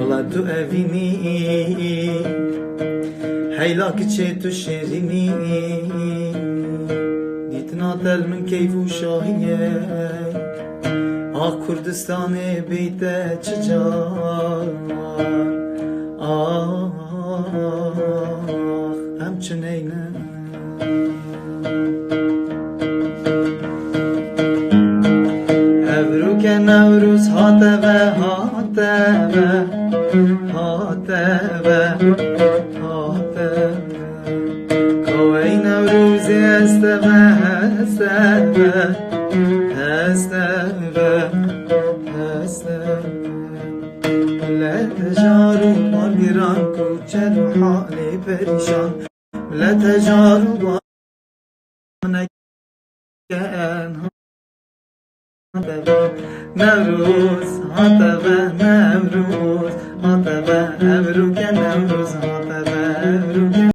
Ola tu evini Heyla kiçe tu şerini Ditna del min keyfu şahiye Ah Kurdistan'ı beyte çıcar Ah hem çüneyne Nevruz hateve hateve hateve hateve Kavey Nevruz'i esteve esteve esteve esteve لا تجاروا مغران كوچر حالي پریشان لا تجاروا Nevruz, hata ve Nevruz, hata ve Evruke Nevruz, hata